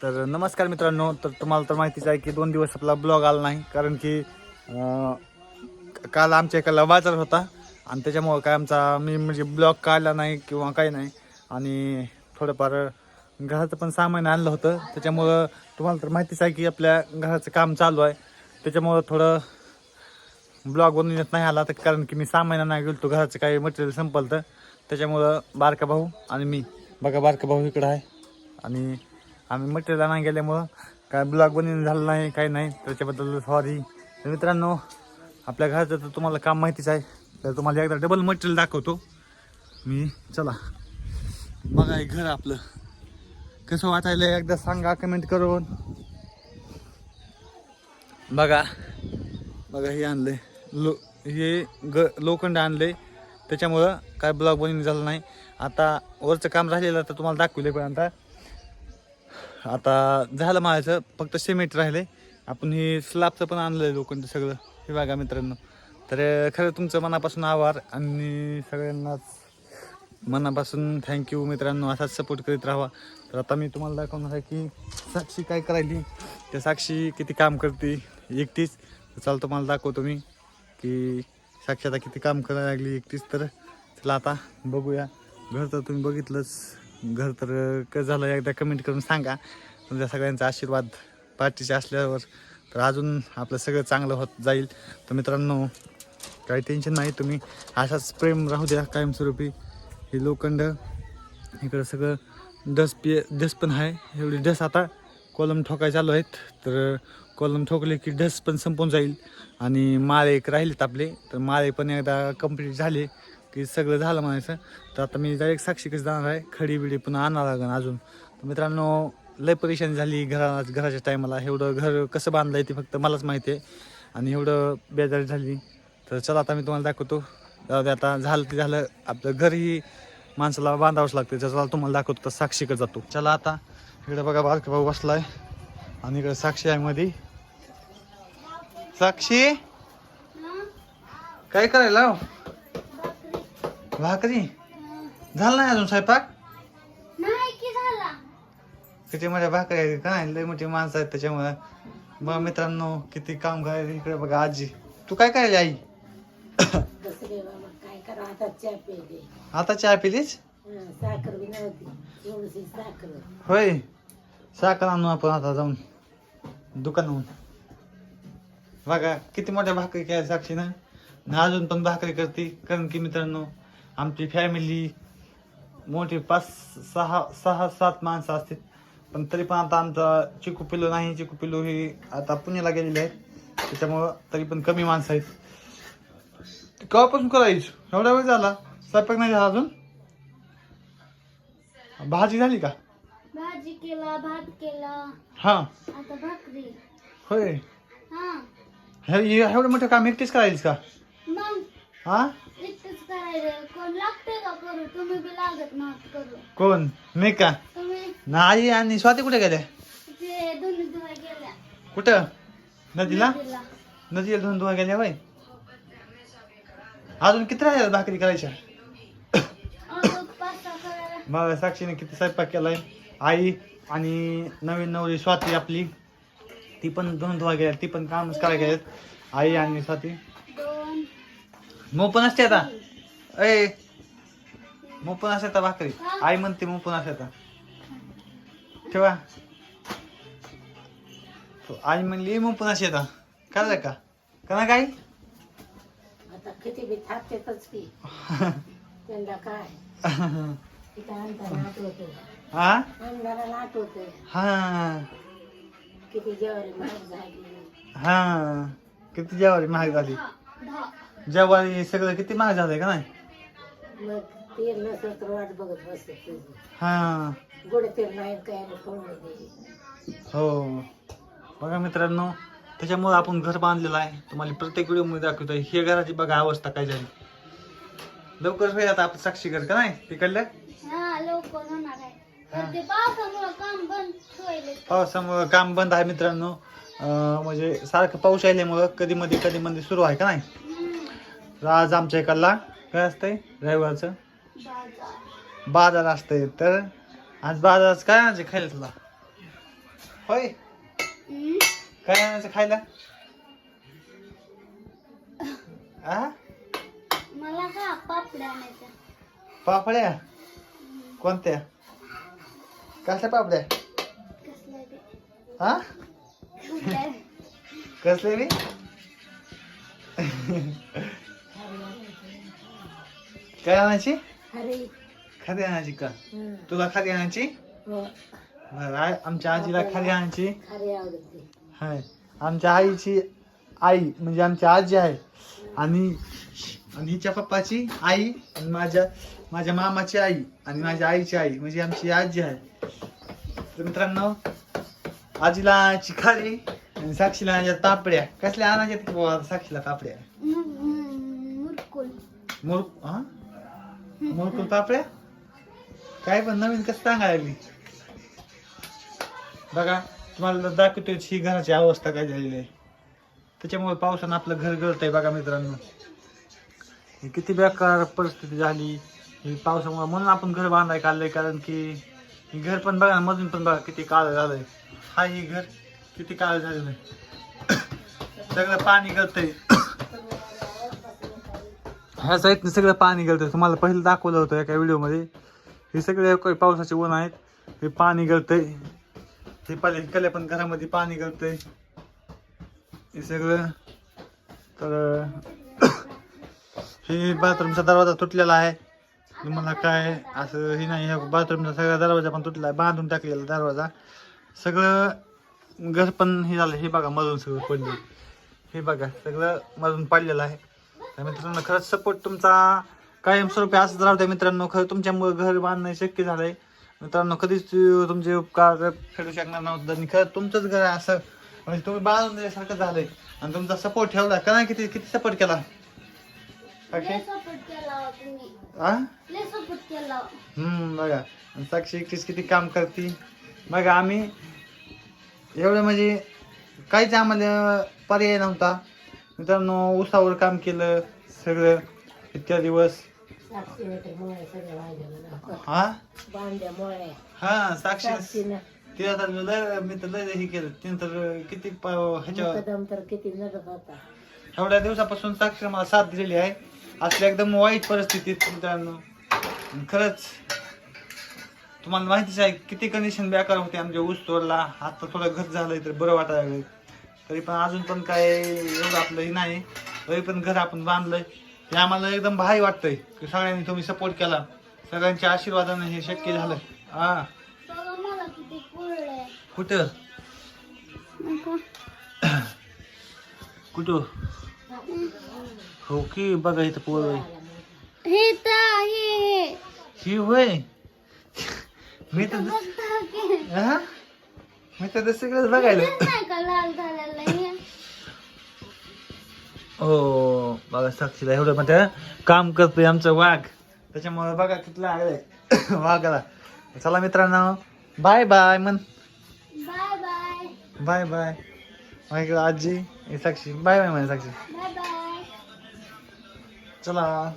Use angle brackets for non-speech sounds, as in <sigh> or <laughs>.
तर नमस्कार मित्रांनो तर तुम्हाला तर माहितीच आहे की दोन दिवस आपला ब्लॉग आला नाही कारण की काल आमच्या एकाला बाजार होता आणि त्याच्यामुळं काय आमचा मी म्हणजे ब्लॉग काढला नाही किंवा काही नाही आणि थोडंफार घराचं पण सामान आणलं होतं. त्याच्यामुळं तुम्हाला तर माहितीच आहे की आपल्या घराचं काम चालू आहे. त्याच्यामुळं थोडं ब्लॉग बनवून येत नाही आला तर कारण की मी सहा महिना नाही गेलो तो घराचं काही मटेरियल संपलं तर त्याच्यामुळं बारका भाऊ आणि मी बघा बारका भाऊ इकडं आहे आणि आम्ही मटेरियल नाही गेल्यामुळं काय ब्लॉग बनवून झालं नाही काही नाही. त्याच्याबद्दल सॉरी तर मित्रांनो आपल्या घराचं तर तुम्हाला काम माहितीच आहे. तर तुम्हाला एकदा डबल मटेरियल दाखवतो. मी चला. बघा हे घर आपलं. कसं वाटायला एकदा सांगा कमेंट करून. बघा. बघा हे आणलंय. लो हे ग लोखंड आणले त्याच्यामुळं काय ब्लॉग बनवून झालं नाही. आता वरचं काम राहिलेलं तर तुम्हाला दाखवले पण आता. आता झालं माझं फक्त सिमेंट राहिले. आपण हे स्लॅबचं पण आणलं लोखंड सगळं हे बघा मित्रांनो. तर खरं तुमचं मनापासून आभार आणि सगळ्यांनाच मनापासून थँक्यू मित्रांनो असाच सपोर्ट करीत राहा तर आता मी तुम्हाला दाखवणार आहे की साक्षी काय करायली. त्या साक्षी किती काम करते एकटीच. चल तुम्हाला दाखवतो मी की साक्षी आता किती काम करायला लागली एकटीच. तर चला आता बघूया. घर तर तुम्ही बघितलंच. घर तर कसं झालं एकदा कमेंट करून सांगा. तुमच्या सगळ्यांचा आशीर्वाद पाठीचे असल्यावर तर अजून आपलं सगळं चांगलं होत जाईल. तर मित्रांनो काही टेन्शन नाही तुम्ही असाच प्रेम राहू द्या कायमस्वरूपी. हे लोखंड इकडं सगळं डस पी डस पण आहे. एवढी डस आता कॉलम ठोकाय चालू आहेत. तर कॉलम ठोकले की डस पण संपून जाईल. आणि माळे एक राहिलेत आपले. तर माळे पण एकदा कंप्लीट झाले. की सगळं झालं म्हणायचं. तर आता मी डायरेक्ट साक्षी कसं जाणार आहे. खडी बिडी पुन्हा आणावं लागेल अजून. तर मित्रांनो लय परेशानी झाली घरा घराच्या टायमाला. एवढं घर कसं बांधलं आहे ते फक्त मलाच माहिती आहे आणि एवढं बेजारी झाली. तर चला आता मी तुम्हाला दाखवतो. जाऊ दे आता. झालं ते झालं. आपलं घरही माणसाला बांधावंच लागते चला तुम्हाला दाखवतो. तर साक्षीकडे जातो. चला आता. इकडे बघा बारका भाऊ बसलाय. आणि इकडे साक्षी आहे मध्ये साक्षी? काय करायला? भाकरी झालं नाही अजून स्वयंपाक? नाही की झाला. किती मोठ्या भाकरी आहेत का नाही? लय मोठी माणसं आहेत त्याच्यामुळे. बघा मित्रांनो किती काम करायला इकडे बघा आजी. तू काय करायला आई? दुसरे बाबा काय करा आता चहा पेले आता चहा पिलीच हं, साखर बी नव्हती. एवढीशी साखर. होय. साखर आणू आपण आता जाऊन. दुकानाहून. बघा किती मोठ्या भाकरी केल्या साक्षीनं. आणि अजून पण भाकरी करते. कारण की मित्रांनो आमची फॅमिली मोठी पाच सहा सहा सात माणसं असतील. पण तरी पण आता आमचा चिकू पिल्लू नाही. चिकू पिल्लू ही आता पुण्याला गेलेले आहेत. त्याच्यामुळं तरी पण कमी माणसं आहेत. केव्हापासून करायचं? एवढा वेळ झाला. स्वयंपाक नाही झाला अजून? भाजी झाली का? भाजी केला भात केला. हा. आता भाकरी. होय. हा एवढं मोठं काम एकटीच करायलीस का? मग. हा? एकटंच करायचं कोण लागते का करू? तुम्ही बी लागत नव्हत करू. कोण? मी का? तुम्ही? नाही आणि स्वाती कुठे ते दोन्ही गेल्या. कुठं? नदीला? नदीला. नदीला धुवून धुवा गेल्या वय अजून किती राहिल्या भाकरी करायच्या? अजून पास्ता करायला. मग साक्षीने किती स्वयंपाक केलाय? आई आणि नवीन नवरी स्वाती आपली. ती पण धुवून धुवा गेल्या. ती पण कामच करायला गेल्यात आई आणि स्वाती. दोन मग पण असते आता. ए मग पण असते आता भाकरी. आई म्हणते मग पण असते आता. ठेवा. तो आई म्हणली मग पण असे आता. करायचं का? करा काय आता किती बी थापतेच की. <laughs> त्यांना काय? तिथं अंधारा आठवतो हा हा. किती जेवारी महाग झाली. हा. किती ज्वारी महाग झाली. ज्वारी सगळं किती महाग झालंय का नाही? मग तेल नसलं तर वाट बघत बसत तुझी हा. गोड तेल नाही काय नाही फोडणी दिली हो. बघा मित्रांनो त्याच्यामुळे आपण घर बांधलेलं आहे. तुम्हाला प्रत्येक व्हिडिओमध्ये दाखवतो हे घराची बघा अवस्था काय झाली. लवकर होईल आता आपण साक्षी घर का नाही? तिकडलं? हा लवकर होणार आहे. तर ते पावसामुळे काम बंद ठेवले पावसामुळं काम बंद आहे मित्रांनो. अं, म्हणजे सारखं पाऊस आल्यामुळं कधी मध्ये कधी मध्ये सुरू आहे का नाही? आज आमच्या इकडला. काय असतंय? रविवारचं? बाजार असतंय तर. आज बाजारात काय आणायचं खायला तुला? होय? काय आणायचं खायला? आ? मला का पापड्या? कोणत्या? कसल्या पापड्या? कसल्या बी. हा कसल्या बी. काय आणायची? खादी आणायची का? हं. तुला खादी आणायची? हो. बरं, आ- आमच्या आजीला खादी आणायची? आवडते. हाय. आमच्या आईची आई म्हणजे आमची आजी आहे. आणि आणि हिच्या पप्पाची आई आणि माझ्या माझ्या मामाची आई आणि माझ्या आईची आई म्हणजे आमची आजी आहे. तर मित्रांनो आजीला चिखारी आणि साक्षीला आणायच्या पापड्या कसल्या आणायच्या बाबा साक्षीला पापड्या मु- मु- मुरकुल. मोर हा? मग मोरकुल पापड्या काय पण नवीन कसं सांगायला? लागली बघा तुम्हाला दाखवतो ही घराची अवस्था काय झालेली आहे. त्याच्यामुळे पावसानं आपलं घर गळतंय बघा मित्रांनो. ही किती बेकार परिस्थिती झाली. ही पावसामुळे म्हणून आपण घर बांधाय काढलंय कारण की ही घर पण बघा ना मधून पण बघा किती काळ झालंय. हा ही घर किती काळ झालेलं आहे <coughs> सगळं पाणी गळतंय. ह्या साईडने सगळं पाणी गळतंय तुम्हाला पहिलं दाखवलं होतं एका व्हिडिओमध्ये. हे सगळे काही पावसाचे ऊन आहेत. हे पाणी गळतंय हे पाले कल्या पण घरामध्ये पाणी गळतंय हे सगळं. तर हे बाथरूमचा दरवाजा तुटलेला आहे. तुम्हाला काय असं हे नाही ह्या बाथरूमचा सगळा दरवाजा पण तुटला आहे. बांधून टाकलेला दरवाजा. सगळं घर पण हे झालं. हे बघा मधून सगळं पडलं. हे बघा सगळं मधून पडलेलं आहे. तर मित्रांनो खरंच सपोर्ट तुमचा कायमस्वरूपी असंच राहतंय मित्रांनो. खरं तुमच्यामुळे घर बांधणं शक्य झालंय. मित्रांनो कधीच तुमचे उपकार फेडू शकणार नव्हतं. आणि खरं तुमचंच घर आहे असं म्हणजे तुम्ही बांधून दिल्यासारखं झालंय. आणि तुमचा सपोर्ट ठेवला. का नाही? किती किती सपोर्ट केला. हम्म बघा. साक्षी एकटीच किती काम करते. बघा आम्ही एवढं म्हणजे काहीच आम्हाला पर्याय नव्हता. मित्रांनो उसावर काम केलं सगळं. इतक्या दिवस. हा? हा साक्षी. तिला तर लय मी तर लय हे केलं. तिने तर किती प- ह्याच्या एवढ्या दिवसापासून साक्षी मला साथ दिलेली आहे. असल्या एकदम वाईट परिस्थितीत मित्रांनो. आणि खरंच तुम्हाला माहितीच आहे किती कंडिशन बेकार होते आमच्या ऊस तोडला. आता थोडं घर झालंय तर बरं वाटायला लागलंय. तरी पण अजून पण काय एवढं आपलं हे नाही. तरी पण घर आपण बांधलंय. हे आम्हाला एकदम भारी वाटतंय की सगळ्यांनी तुम्ही सपोर्ट केला. सगळ्यांच्या आशीर्वादाने हे शक्य झालं. हा. कुठं? कुठं? हो की बघा इथं पोर हे तर हे ही होय? मी तर? मी तर सगळंच बघायला. का लाल झालेलं हे हो बघा साक्षीला एवढं म्हणते काम करतोय आमचं वाघ. त्याच्यामुळे बघा कितलं आहे <coughs> वाघाला. चला मित्रांनो बाय बाय मन बाय बाय बाय बाय माझ्याकडे आजी साक्षी. बाय बाय म्हणे साक्षी. बाय बाय चला.